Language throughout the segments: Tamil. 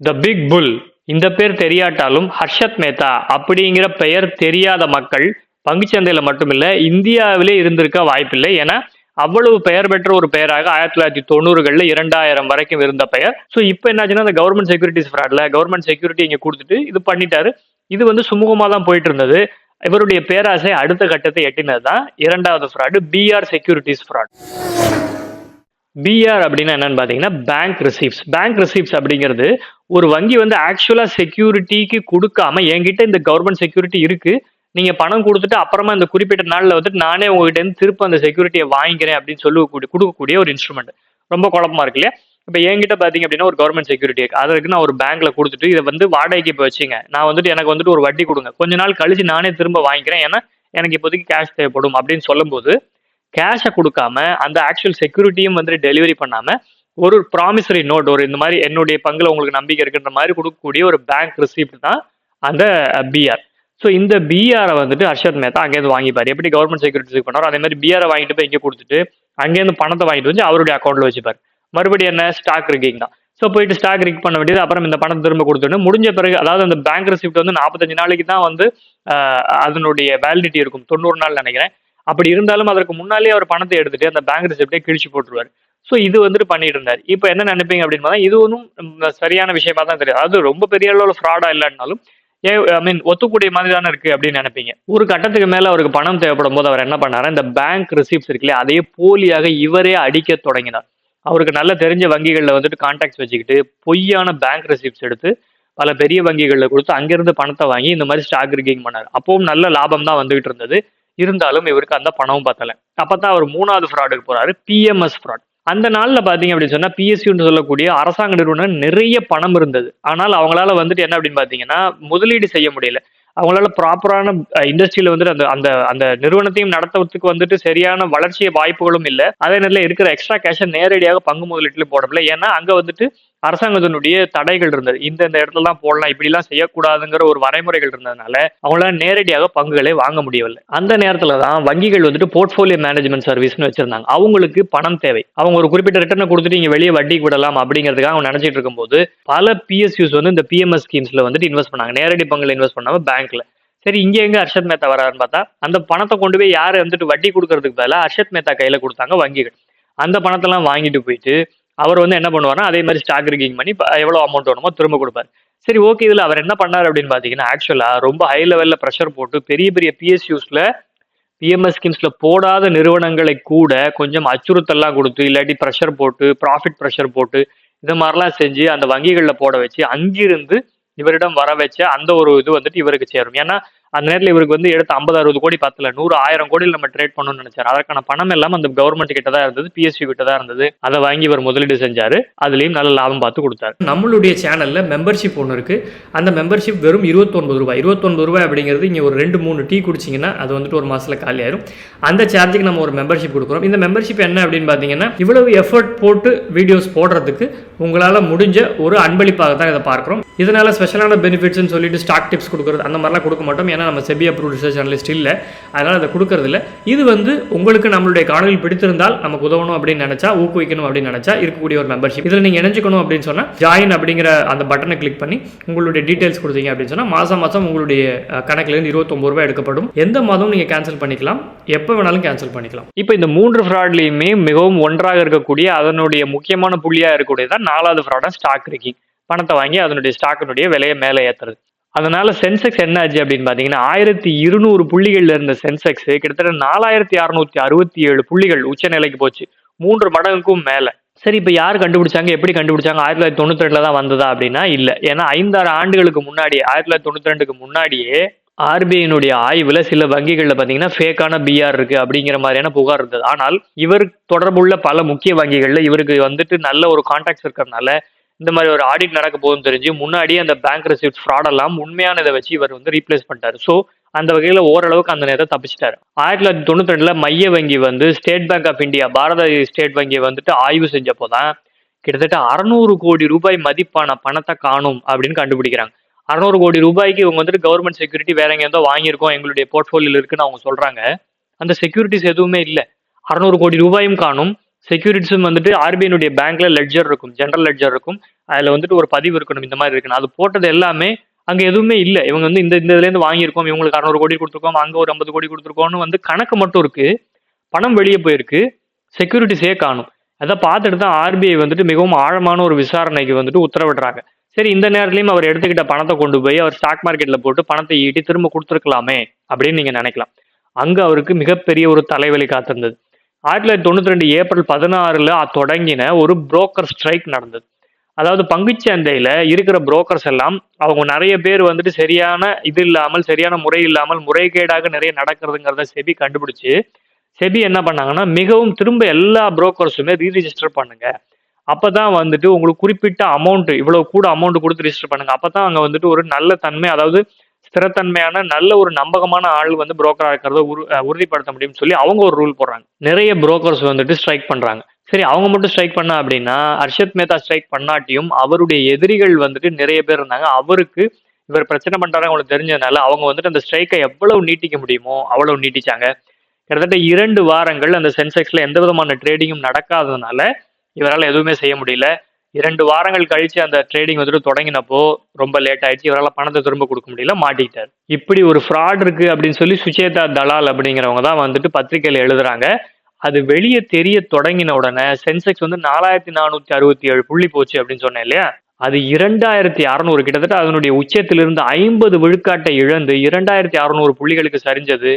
த பிக் புல் இந்த பேர் தெரியாட்டாலும் ஹர்ஷத் மேத்தா அப்படிங்கிற பெயர் தெரியாத மக்கள் பங்குச்சந்தையில மட்டுமில்ல இந்தியாவிலே இருந்திருக்க வாய்ப்பில்லை ஏன்னா அவ்வளவு பெயர் பெற்ற ஒரு பெயராக ஆயிரத்தி தொள்ளாயிரத்தி தொண்ணூறுகள்ல இரண்டாயிரம் வரைக்கும் இருந்த பெயர். ஸோ இப்போ என்னாச்சுன்னா அந்த கவர்மெண்ட் செக்யூரிட்டிஸ் ஃப்ராட்ல கவர்மெண்ட் செக்யூரிட்டி இங்க கொடுத்துட்டு இது பண்ணிட்டாரு. இது வந்து சுமூகமா தான் போயிட்டு இருந்தது. இவருடைய பேராசை அடுத்த கட்டத்தை எட்டினது தான் இரண்டாவது fraud BR securities fraud BR அப்படின்னா என்னன்னு பார்த்தீங்கன்னா பேங்க் ரிசீப்ஸ் பேங்க் ரிசீப்ஸ் அப்படிங்கிறது ஒரு வங்கி வந்து ஆக்சுவலாக செக்யூரிட்டிக்கு கொடுக்காம என்கிட்ட இந்த கவர்மெண்ட் செக்யூரிட்டி இருக்கு. நீங்க பணம் கொடுத்துட்டு அப்புறமா இந்த குறிப்பிட்ட நாளில் வந்துட்டு நானே உங்ககிட்ட இருந்து திருப்ப அந்த செக்யூரிட்டியை வாங்கிக்கிறேன் அப்படின்னு சொல்லக்கூடிய கொடுக்கக்கூடிய ஒரு இன்ஸ்ட்ருமெண்ட் ரொம்ப குழப்பமா இருக்கு இல்லையா? இப்போ என்கிட்ட பார்த்தீங்க அப்படின்னா ஒரு கவர்மெண்ட் செக்யூரிட்டி இருக்கு. அதற்கு நான் ஒரு பேங்க்ல கொடுத்துட்டு இதை வந்து வாடகைக்கு இப்போ வச்சுங்க. நான் வந்துட்டு எனக்கு வந்துட்டு ஒரு வட்டி கொடுங்க. கொஞ்ச நாள் கழிச்சு நானே திரும்ப வாங்கிக்கிறேன். ஏன்னா எனக்கு இப்போதைக்கு கேஷ் தேவைப்படும் அப்படின்னு சொல்லும்போது கேஷை கொடுக்காம அந்த ஆக்சுவல் செக்யூரிட்டியும் வந்துட்டு டெலிவரி பண்ணாம ஒரு ப்ராமிசரி நோட் ஒரு இந்த மாதிரி என்னுடைய பங்குல உங்களுக்கு நம்பிக்கை இருக்குன்ற மாதிரி கொடுக்கக்கூடிய ஒரு பேங்க் ரிசிப்ட் தான் அந்த பிஆர் ஸோ இந்த பிஆரை வந்துட்டு ஹர்ஷத் மேத்தா அங்கேருந்து வாங்கிப்பார். எப்படி கவர்மெண்ட் செக்யூரிட்டி பண்ணாரோ அதே மாதிரி பிஆரை வாங்கிட்டு போய் இங்கே கொடுத்துட்டு அங்கேருந்து பணத்தை வாங்கிட்டு வந்து அவருடைய அக்கௌண்ட்ல வச்சுப்பார். மறுபடியும் என்ன? ஸ்டாக் ரிக்கிங் தான். ஸோ போயிட்டு ஸ்டாக் ரிக் பண்ண வேண்டியது அப்புறம் இந்த பணத்தை திரும்ப கொடுத்துட்டு முடிஞ்ச பிறகு அதாவது அந்த பேங்க் ரிசிப்ட் வந்து நாற்பத்தஞ்சு நாளைக்கு தான் வந்து அதனுடைய வேலிடிட்டி இருக்கும். தொண்ணூறு நாள் நினைக்கிறேன். அப்படி இருந்தாலும் அதற்கு முன்னாலே அவர் பணத்தை எடுத்துட்டு அந்த பேங்க் ரிசிப்டே கிழிச்சு போட்டுருவாரு. ஸோ இது வந்துட்டு பண்ணிட்டு இருந்தார். இப்போ என்ன நினைப்பீங்க அப்படின்னு பார்த்தா இது ஒன்றும் சரியான விஷயமா தான் தெரியும். அது ரொம்ப பெரிய அளவில் ஃப்ராடா இல்லைன்னாலும் ஏ ஐ மீன் ஒத்துக்கூடிய மாதிரி தானே இருக்கு அப்படின்னு நினைப்பீங்க. ஒரு கட்டத்துக்கு மேல அவருக்கு பணம் தேவைப்படும் போது அவர் என்ன பண்ணாரு? இந்த பேங்க் ரிசிப்ட்ஸ் இருக்குல்லையா அதையே போலியாக இவரே அடிக்க தொடங்கினார். அவருக்கு நல்ல தெரிஞ்ச வங்கிகளில் வந்துட்டு கான்டாக்ட்ஸ் வச்சுக்கிட்டு பொய்யான பேங்க் ரெசிப்ட்ஸ் எடுத்து பல பெரிய வங்கிகளில் கொடுத்து அங்கிருந்து பணத்தை வாங்கி இந்த மாதிரி ஸ்டாக் ரிக்கிங் பண்ணார். அப்பவும் நல்ல லாபம் தான் வந்துகிட்டு இருந்தது. இருந்தாலும் இவருக்கு அந்த பணமும் பத்தல. அப்பதான் அவர் மூணாவது ஃப்ராடுக்கு போறாரு பிஎம்எஸ் ஃப்ராட் அந்த நாள்ல பாத்தீங்க அப்படின்னு சொன்னா பிஎஸ்சின்னு சொல்லக்கூடிய அரசாங்க நிறுவனம் நிறைய பணம் இருந்தது. ஆனால் அவங்களால வந்துட்டு என்ன அப்படின்னு பாத்தீங்கன்னா முதலீடு செய்ய முடியல. அவங்களால ப்ராப்பரான இண்டஸ்ட்ரியில வந்துட்டு அந்த அந்த அந்த நிறுவனத்தையும் நடத்துறதுக்கு வந்துட்டு சரியான வளர்ச்சி வாய்ப்புகளும் இல்லை. அதே நேரத்தில் இருக்கிற எக்ஸ்ட்ரா கேஷை நேரடியாக பங்கு முதலீட்டுல போட முடியல. ஏன்னா அங்க வந்துட்டு அரசாங்கத்தினுடைய தடைகள் இருந்தது. இந்த இந்த இடத்துல தான் போடலாம் இப்படிலாம் செய்யக்கூடாதுங்கிற ஒரு வரைமுறைகள் இருந்ததுனால அவங்களால நேரடியாக பங்குகளை வாங்க முடியவில்லை. அந்த நேரத்துல தான் வங்கிகள் வந்துட்டு போர்ட்ஃபோலியோ மேனேஜ்மெண்ட் சர்வீஸ்னு வச்சிருந்தாங்க. அவங்களுக்கு பணம் தேவை. அவங்க ஒரு குறிப்பிட்ட ரிட்டர்னை கொடுத்துட்டு இங்க வெளியே வட்டிக்கு விடலாம் அப்படிங்கிறதுக்காக அவங்க நினைச்சிட்டு இருக்கும்போது பல பிஎஸ்யூஸ் வந்து இந்த பிஎம்எஸ் ஸ்கீம்ஸ்ல வந்துட்டு இன்வெஸ்ட் பண்ணாங்க. நேரடி பங்குல இன்வெஸ்ட் பண்ணாம பேங்க்ல சரி இங்க எங்க அர்ஷத் மேத்தா வராருன்னு பார்த்தா அந்த பணத்தை கொண்டு போய் யாரு வந்துட்டு வட்டி கொடுக்கறதுக்கு பதிலாக அர்ஷத் மேத்தா கையில கொடுத்தாங்க வங்கிகள். அந்த பணத்தெல்லாம் வாங்கிட்டு போயிட்டு அவர் வந்து என்ன பண்ணுவாருன்னா அதே மாதிரி ஸ்டாக் ரிக்கிங் பண்ணி எவ்வளோ அமௌண்ட் வேணுமோ திரும்ப கொடுப்பாரு. சரி ஓகே இதில் அவர் என்ன பண்ணாரு அப்படின்னு பார்த்தீங்கன்னா ஆக்சுவலாக ரொம்ப ஹை லெவலில் ப்ரெஷர் போட்டு பெரிய பெரிய பிஎஸ்யூஸில் பிஎம்எஸ் ஸ்கீம்ஸில் போடாத நிறுவனங்களை கூட கொஞ்சம் அச்சுறுத்தல்லாம் கொடுத்து இல்லாட்டி ப்ரெஷர் போட்டு ப்ராஃபிட் ப்ரெஷர் போட்டு இது மாதிரிலாம் செஞ்சு அந்த வங்கிகளில் போட வச்சு அங்கிருந்து இவரிடம் வர வச்ச அந்த ஒரு இது வந்துட்டு இவருக்கு சேரும். ஏன்னா அந்த நேரத்தில் இவருக்கு வந்து எடுத்த ஐம்பது அறுபது கோடி பத்தல. நூறு ஆயிரம் கோடியில் நம்ம ட்ரேட் பண்ணணும்னு நினைச்சாரு. அதற்கான பணம் எல்லாம் அந்த கவர்மெண்ட் கிட்ட தான் இருந்தது. பிஎஸ்சி கிட்ட தான் இருந்தது. அதை வாங்கி இவர் முதலீடு செஞ்சாரு. அதுலயும் நல்ல லாபம் பார்த்து கொடுத்தாரு. நம்மளுடைய சேனல்ல மெம்பர்ஷிப் ஒன்று இருக்கு. அந்த மெம்பர்ஷிப் வெறும் இருபத்தொன்பது ரூபாய். இருபத்தொன்பது ரூபாய் அப்படிங்கிறது இங்கே ஒரு ரெண்டு மூணு டீ குடிச்சிங்கன்னா அது வந்துட்டு ஒரு மாசத்துல காலி ஆயிரும். அந்த சார்ஜுக்கு நம்ம ஒரு மெம்பர்ஷிப் கொடுக்குறோம். இந்த மெம்பர்ஷிப் என்ன அப்படின்னு பார்த்தீங்கன்னா இவ்வளவு எஃபர்ட் போட்டு வீடியோஸ் போடுறதுக்கு உங்களால் முடிஞ்ச ஒரு அன்பளிப்பாக தான் இதை பார்க்குறோம். இதனால ஸ்பெஷலான பெனிஃபிட்ஸ்னு சொல்லிட்டு ஸ்டாக் டிப்ஸ் கொடுக்குறது அந்த மாதிரிலாம் கொடுக்க மாட்டோம். ஏன்னா நம்ம செபி அப்ரூவ் ரிசர்ச் அனலிஸ்ட் இல்லை. அதனால் அதை கொடுக்கறதில்ல. இது வந்து உங்களுக்கு நம்மளுடைய காணொலி பிடித்திருந்தால் நமக்கு உதவணும் அப்படின்னு நினச்சா ஊக்குவிக்கணும் அப்படின்னு நினச்சா இருக்கக்கூடிய ஒரு மெம்பர்ஷிப் இதில் நீங்கள் இணைஞ்சிக்கணும் அப்படின்னு சொன்னால் ஜாயின் அப்படிங்கிற அந்த பட்டனை கிளிக் பண்ணி உங்களுடைய டீட்டெயில்ஸ் கொடுத்தீங்க அப்படின்னு சொன்னால் மாதம் மாதம் உங்களுடைய கணக்கிலேருந்து கணக்குலேருந்து இருபத்தொம்பது ரூபாய் எடுக்கப்படும். எந்த மாதம் நீங்கள் கேன்சல் பண்ணிக்கலாம். எப்போ வேணாலும் கேன்சல் பண்ணிக்கலாம். இப்போ இந்த மூன்று ஃப்ராட்லையுமே மிகவும் ஒன்றாக இருக்கக்கூடிய அதனுடைய முக்கியமான புள்ளியாக இருக்கக்கூடியதான் நாலாவது ஃப்ராடாக ஸ்டாக் இருக்கீங்க பணத்தை வாங்கி அதனுடைய ஸ்டாக்கினுடைய விலையை மேலே ஏற்றுறது அதனால சென்செக்ஸ் என்ன ஆச்சு அப்படின்னு பாத்தீங்கன்னா ஆயிரத்தி இருநூறு புள்ளிகள்ல இருந்த சென்செக்ஸ் கிட்டத்தட்ட நாலாயிரத்தி அறுநூத்தி அறுபத்தி ஏழு புள்ளிகள் உச்ச நிலைக்கு போச்சு. மூன்று மடங்குக்கும் மேல. சரி இப்போ யார் கண்டுபிடிச்சாங்க? எப்படி கண்டுபிடிச்சாங்க? ஆயிரத்தி தொள்ளாயிரத்தி தொண்ணூத்தி ரெண்டுல தான் வந்ததா அப்படின்னா இல்ல. ஏன்னா ஐந்தாறு ஆண்டுகளுக்கு முன்னாடி ஆயிரத்தி தொள்ளாயிரத்தி தொண்ணூத்தி ரெண்டுக்கு முன்னாடியே ஆர்பிஐனுடைய ஆய்வுல சில வங்கிகள்ல பாத்தீங்கன்னா ஃபேக்கான பிஆர் இருக்கு அப்படிங்கிற மாதிரியான புகார் இருந்தது. ஆனால் இவர் தொடர்புள்ள பல முக்கிய வங்கிகள்ல இவருக்கு வந்துட்டு நல்ல ஒரு கான்டாக்ட்ஸ் இருக்கிறதுனால இந்த மாதிரி ஒரு ஆடிட் நடக்க போகுதுன்னு தெரிஞ்சு முன்னாடி அந்த பேங்க் ரெசிப்ட் ஃப்ராட் எல்லாம் உண்மையானதை வச்சு இவர் வந்து ரீப்ளேஸ் பண்ணிட்டாரு. ஸோ அந்த வகையில் ஓரளவுக்கு அந்த நேரத்தை தப்பிச்சிட்டாரு. ஆயிரத்தி தொள்ளாயிரத்தி தொண்ணூத்தி ரெண்டுல மைய வங்கி வந்து State Bank of India Bharat State வங்கியை வந்துட்டு ஆய்வு செஞ்சப்போ தான் கிட்டத்தட்ட அறநூறு கோடி ரூபாய் மதிப்பான பணத்தை காணும் அப்படின்னு கண்டுபிடிக்கிறாங்க. அறநூறு கோடி ரூபாய்க்கு இவங்க வந்துட்டு கவர்மெண்ட் செக்யூரிட்டி வேற எங்கேருந்தோ வாங்கியிருக்கோம் எங்களுடைய போர்ட்ஃபோலியோ இருக்குன்னு அவங்க சொல்றாங்க. அந்த செக்யூரிட்டிஸ் எதுவுமே இல்லை. அறநூறு கோடி ரூபாயும் காணும். செக்யூரிட்டிஸும் வந்துட்டு ஆர்பிஐனுடைய பேங்க்ல லெட்ஜர் இருக்கும் ஜென்ரல் லெட்ஜர் இருக்கும். அதில் வந்துட்டு ஒரு பதிவு இருக்கணும் இந்த மாதிரி இருக்கணும். அது போட்டது எல்லாமே அங்கே எதுவுமே இல்லை. இவங்க வந்து இந்த இந்த இதுலேருந்து வாங்கியிருக்கோம் இவங்களுக்கு அறநூறு கோடி கொடுத்துருக்கோம் அங்கே ஒரு ஐம்பது கோடி கொடுத்துருக்கோம்னு வந்து கணக்கு மட்டும் இருக்கு. பணம் வெளியே போயிருக்கு. செக்யூரிட்டிஸே காணும். அதை பார்த்துட்டு தான் ஆர்பிஐ வந்துட்டு மிகவும் ஆழமான ஒரு விசாரணைக்கு வந்துட்டு உத்தரவிடுறாங்க. சரி இந்த நேரத்துலையும் அவர் எடுத்துக்கிட்ட பணத்தை கொண்டு போய் அவர் ஸ்டாக் மார்க்கெட்டில் போட்டு பணத்தை ஈட்டி திரும்ப கொடுத்துருக்கலாமே அப்படின்னு நீங்கள் நினைக்கலாம். அங்கே அவருக்கு மிகப்பெரிய ஒரு தலைவலி காத்திருந்தது. ஆயிரத்தி தொள்ளாயிரத்தி தொண்ணூற்றி ரெண்டு ஏப்ரல் பதினாறில் தொடங்கின ஒரு புரோக்கர் ஸ்ட்ரைக் நடந்தது. அதாவது பங்குச்சந்தையில் இருக்கிற புரோக்கர்ஸ் எல்லாம் அவங்க நிறைய பேர் வந்துட்டு சரியான இது இல்லாமல் சரியான முறை இல்லாமல் முறைகேடாக நிறைய நடக்கிறதுங்கிறத செபி கண்டுபிடிச்சு செபி என்ன பண்ணாங்கன்னா மிகவும் திரும்ப எல்லா புரோக்கர்ஸுமே ரீரிஜிஸ்டர் பண்ணுங்க. அப்பதான் வந்துட்டு உங்களுக்கு குறிப்பிட்ட அமௌண்ட் இவ்வளவு கூட அமௌண்ட் கொடுத்து ரிஜிஸ்டர் பண்ணுங்க. அப்பதான் அங்க வந்துட்டு ஒரு நல்ல தன்மை அதாவது ஸ்திரத்தன்மையான நல்ல ஒரு நம்பகமான ஆள் வந்து புரோக்கராக இருக்கிறத உறு- உறுதிப்படுத்த முடியும்னு சொல்லி அவங்க ஒரு ரூல் போடுறாங்க. நிறைய புரோக்கர்ஸ் வந்துட்டு ஸ்ட்ரைக் பண்ணுறாங்க சரி அவங்க மட்டும் ஸ்ட்ரைக் பண்ணா அப்படின்னா ஹர்ஷத் மேத்தா ஸ்ட்ரைக் பண்ணாட்டியும் அவருடைய எதிரிகள் வந்துட்டு நிறைய பேர் இருந்தாங்க. அவருக்கு இவர் பிரச்சனை பண்றாங்க அவங்களுக்கு தெரிஞ்சதுனால அவங்க வந்துட்டு அந்த ஸ்ட்ரைக்கை எவ்வளவு நீட்டிக்க முடியுமோ அவ்வளவு நீட்டிச்சாங்க. கிட்டத்தட்ட இரண்டு வாரங்கள் அந்த சென்செக்ஸ்ல எந்த விதமான ட்ரேடிங்கும் நடக்காததுனால இவரால் எதுவுமே செய்ய முடியல. இரண்டு வாரங்கள் கழிச்சு அந்த ட்ரேடிங் வந்துட்டு தொடங்கினப்போ ரொம்ப லேட் ஆயிடுச்சு. இவரால் பணத்தை திரும்ப கொடுக்க முடியல மாட்டிக்கிட்டார். இப்படி ஒரு ஃப்ராட் இருக்கு அப்படின்னு சொல்லி சுச்சேதா தலால் அப்படிங்கிறவங்க தான் வந்துட்டு பத்திரிகையில் எழுதுறாங்க. அது வெளியே தெரிய தொடங்கின உடனே சென்செக்ஸ் வந்து நாலாயிரத்தி நானூத்தி அறுபத்தி ஏழு புள்ளி போச்சு அப்படின்னு சொன்னேன் இல்லையா? அது இரண்டாயிரத்தி அறநூறு கிட்டத்தட்ட அதனுடைய உச்சத்திலிருந்து ஐம்பது விழுக்காட்டை இழந்து இரண்டாயிரத்தி அறநூறு புள்ளிகளுக்கு சரிஞ்சது.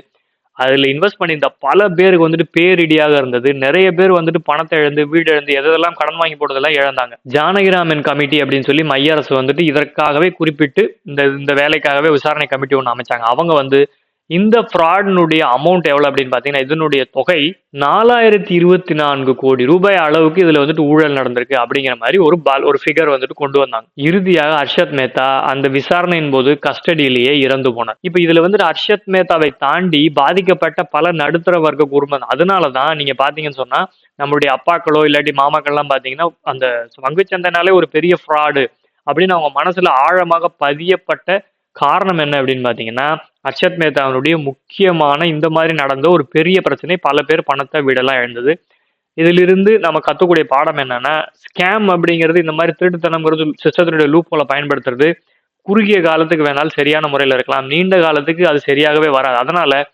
அதில் இன்வெஸ்ட் பண்ணியிருந்த பல பேருக்கு வந்துட்டு பேரிடியாக இருந்தது. நிறைய பேர் வந்துட்டு பணத்தை இழந்து வீடு இழந்து எதெல்லாம் கடன் வாங்கி போட்டதெல்லாம் இழந்தாங்க. ஜானகிராமன் கமிட்டி அப்படின்னு சொல்லி மைய அரசு வந்துட்டு இதற்காகவே குறிப்பிட்டு இந்த இந்த வேலைக்காகவே விசாரணை கமிட்டி ஒன்று அமைச்சாங்க. அவங்க வந்து இந்த ஃப்ராடினுடைய அமௌண்ட் எவ்வளவு அப்படின்னு பார்த்தீங்கன்னா இதனுடைய தொகை நாலாயிரத்தி இருபத்தி நான்கு கோடி ரூபாய் அளவுக்கு இதுல வந்துட்டு ஊழல் நடந்திருக்கு அப்படிங்கிற மாதிரி ஒரு பால் ஒரு ஃபிகர் வந்துட்டு கொண்டு வந்தாங்க. இறுதியாக ஹர்ஷத் மேத்தா அந்த விசாரணையின் போது கஸ்டடியிலேயே இறந்து போனார். இப்போ இதுல வந்துட்டு ஹர்ஷத் மேத்தாவை தாண்டி பாதிக்கப்பட்ட பல நடுத்தர வர்க்க குடும்பம் அதனால தான் நீங்க பாத்தீங்கன்னு சொன்னா நம்மளுடைய அப்பாக்களோ இல்லாட்டி மாமாக்கள்லாம் பாத்தீங்கன்னா அந்த பங்குச்சந்தைனாலே ஒரு பெரிய ஃப்ராடு அப்படின்னு அவங்க மனசுல ஆழமாக பதியப்பட்ட காரணம் என்ன அப்படின்னு பாத்தீங்கன்னா அக்ஷத் மேத்தாவினுடைய முக்கியமான இந்த மாதிரி நடந்த ஒரு பெரிய பிரச்சனை பல பேர் பணத்தை வீடெல்லாம் இழந்தது இதிலிருந்து நம்ம கத்துக்கூடிய பாடம் என்னன்னா ஸ்கேம் அப்படிங்கிறது இந்த மாதிரி திருட்டுத்தனங்கிறது சிஸ்டத்தினுடைய லூப்போல பயன்படுத்துறது. குறுகிய காலத்துக்கு வேணாலும் சரியான முறையில் இருக்கலாம். நீண்ட காலத்துக்கு அது சரியாகவே வராது. அதனால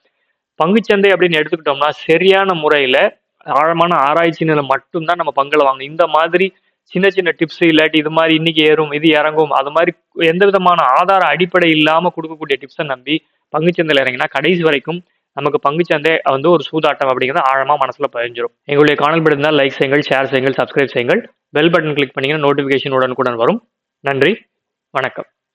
பங்குச்சந்தை அப்படின்னு எடுத்துக்கிட்டோம்னா சரியான முறையில ஆழமான ஆராய்ச்சி நிலை மட்டும்தான் நம்ம பங்குல வாங்கணும். இந்த மாதிரி சின்ன சின்ன டிப்ஸ் இல்லாட்டி இது மாதிரி இன்னைக்கு ஏறும் இது இறங்கும் அது மாதிரி எந்த விதமான ஆதார அடிப்படை இல்லாம கொடுக்கக்கூடிய டிப்ஸை நம்பி பங்குச்சந்தையில் இறங்கினா கடைசி வரைக்கும் நமக்கு பங்குச்சந்தை வந்து ஒரு சூதாட்டம் அப்படிங்கிறது ஆழமா மனசுல பதிஞ்சிரும். எங்களுடைய காணல் இருந்தால் லைக் செய்யுங்கள் ஷேர் செய்யுங்கள் சப்ஸ்கிரைப் செய்யுங்கள். பெல் பட்டன் கிளிக் பண்ணீங்கன்னா நோட்டிஃபிகேஷன் உடனுக்குடன் வரும். நன்றி வணக்கம்.